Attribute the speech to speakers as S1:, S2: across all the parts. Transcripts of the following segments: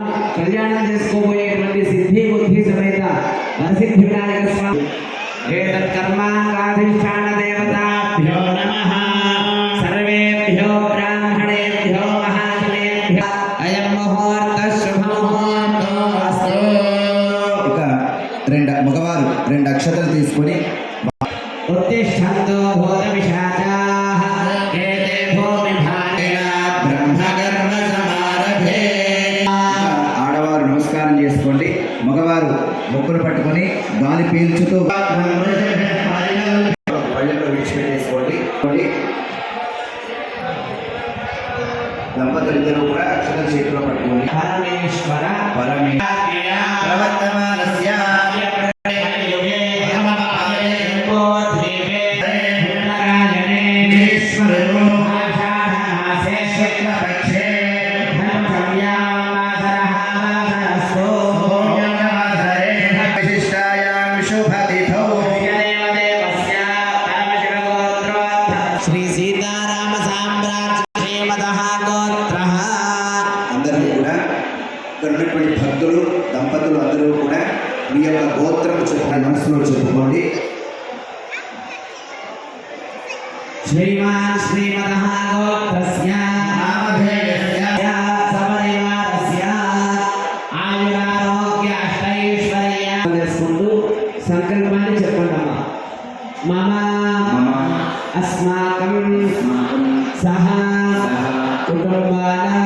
S1: కళ్యాణం చేసుకోబోయేటువంటి సిద్ధి బుద్ధి సమేత వరసిద్ధి వినాయక స్వామి. ఏతత్ కర్మాంగాధిష్టాన దేవతాభ్యో నమః. సర్వేభ్యో బ్రాహ్మణేభ్యో అయం ముహూర్త అస్తు
S2: ఇక రెండు మగవారు రెండు అక్షతలు తీసుకొని గాలి పీల్చుతూ విడిచిపెట్టేసుకోండి దంపతులు కూడా అక్షతలు చేతిలో పట్టుకోండి
S1: పరమేశ్వర శ్రీ సీతారామ సామ్రాజ్య శ్రీమదః గోత్రః
S2: అందరూ కూడా ఇక్కడ ఉన్నటువంటి భక్తులు దంపతులు అందరూ కూడా మీ యొక్క గోత్రం చెప్పిన మనసులో చెప్పుకోండి
S1: श्रीमान् श्रीमदः गोत्रस्य नामधेयस्य सपरिवारस्य ఆయురారోగ్య అష్టైశ్వర్య తెలుసుకుంటూ సంకల్పాన్ని చెప్పండమ్మా మమ
S2: మమ
S1: asmakam saha kutubana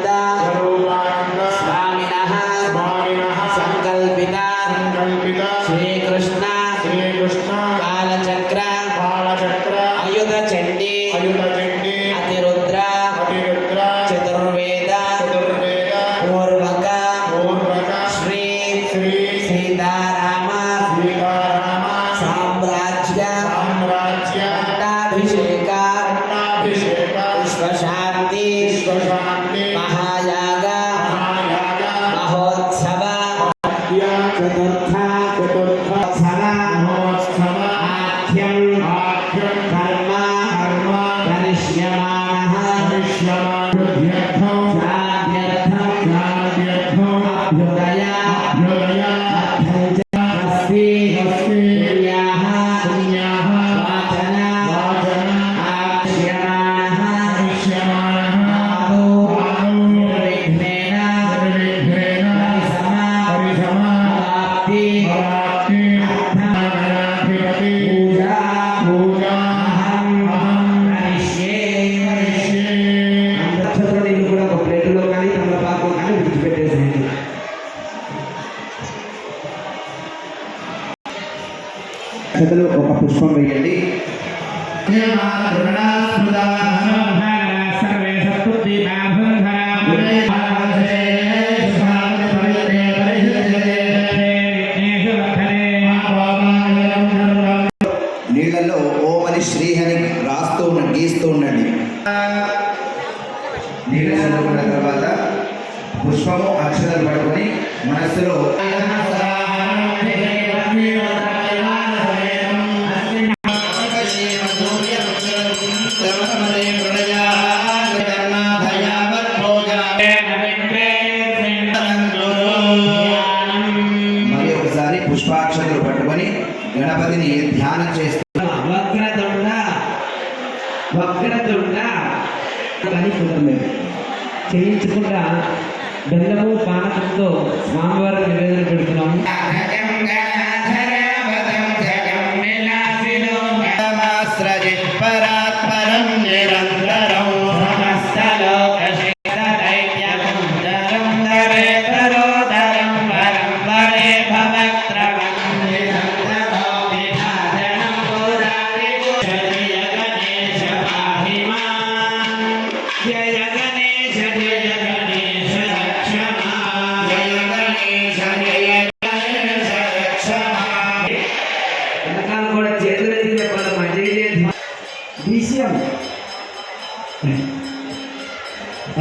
S1: అయుధ చండీ అతిరుద్ర చతుర్వేద పూర్వక శ్రీ సీతారామ సామ్రాజ్య పట్టాభిషేక విశ్వశాంతి మహాయాగ
S2: అక్షతలు ఒక పుష్పం వేయండి.
S1: సర్వే
S2: నీళ్ళల్లో ఓమని శ్రీహని రాస్తూ ఉండండి గీస్తూ ఉండండి. నీళ్ళు చదువుకున్న తర్వాత పుష్పము అక్షరాలు పట్టుకొని మనస్సులో పుష్పాక్షతలు పట్టుకొని గణపతిని ధ్యానం చేస్తూ
S1: వక్రతుండ. వక్రతుండ. కానీ కుదరలేదు చేయించకుండా బెల్లము పానకంతో స్వామివారికి నివేదన పెడుతున్నాము.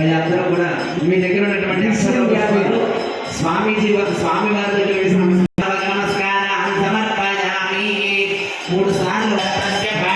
S1: అందరూ కూడా మీ దగ్గర ఉన్నటువంటి స్వామీజీ వారి స్వామి వారి దగ్గర వేసి నమస్కారాలు. నమస్కారాలు సమర్పయామి. మూడు సార్లు అక్షత్ర